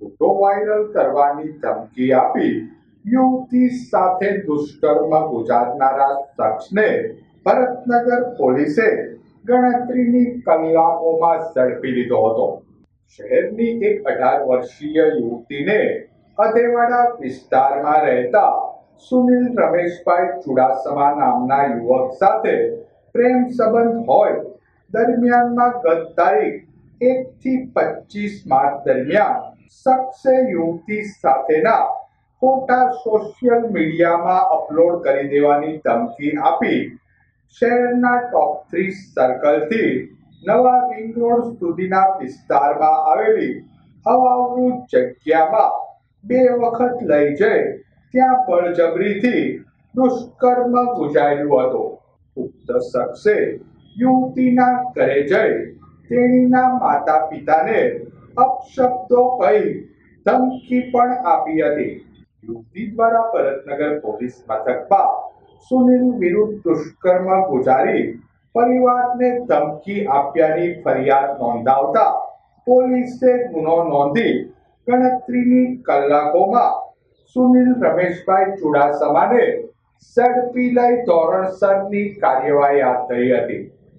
Photo viral કરવાની ધમકી આપી યુવતી સાથે દુષ્કર્મ ગુજારનારા શખ્સને ભરતનગર પોલીસે ગણતરીની કલાકોમાં ઝડપી લીધો હતો. શહેરની એક અઢાર વર્ષીય યુવતીને અધેવાડા વિસ્તારમાં રહેતા સુનિલ રમેશભાઈ ચુડાસમા નામના યુવક સાથે પ્રેમ સંબંધ હોય દરમિયાનમાં ગત તારીખ એક થી પચીસ માર્ચ દરમિયાન શખ્સે યુવતી સાથેના ફોટા સોશિયલ મીડિયામાં અપલોડ કરી દેવાની ધમકી આપી. શહેરના ટોપ થ્રી સર્કલથી નવા રિંગ રોડ સુધીના વિસ્તારમાં આવેલી હવાઉ જગ્યામાં બે વખત લઈ જઈ ત્યાં બળજબરીથી દુષ્કર્મ ગુજાર્યું હતું. ઉક્ત શખ્સે યુવતીના ઘરે જઈ તેણીના માતા પિતાને અપશબ્દો કહી ધમકી પણ આપી હતી. યુવતી દ્વારા ભરતનગર પોલીસ મથકમાં સુનિલ વિરુદ્ધ દુષ્કર્મ ગુજારી પરિવારને ધમકી આપ્યાની ફરિયાદ નોંધાવતા પોલીસે ગુનો નોંધી ગણતરીની કલાકોમાં સુનિલ રમેશભાઈ ચુડાસમાને ઝડપી લઈ ધોરણસરની કાર્યવાહી હાથ ધરી હતી.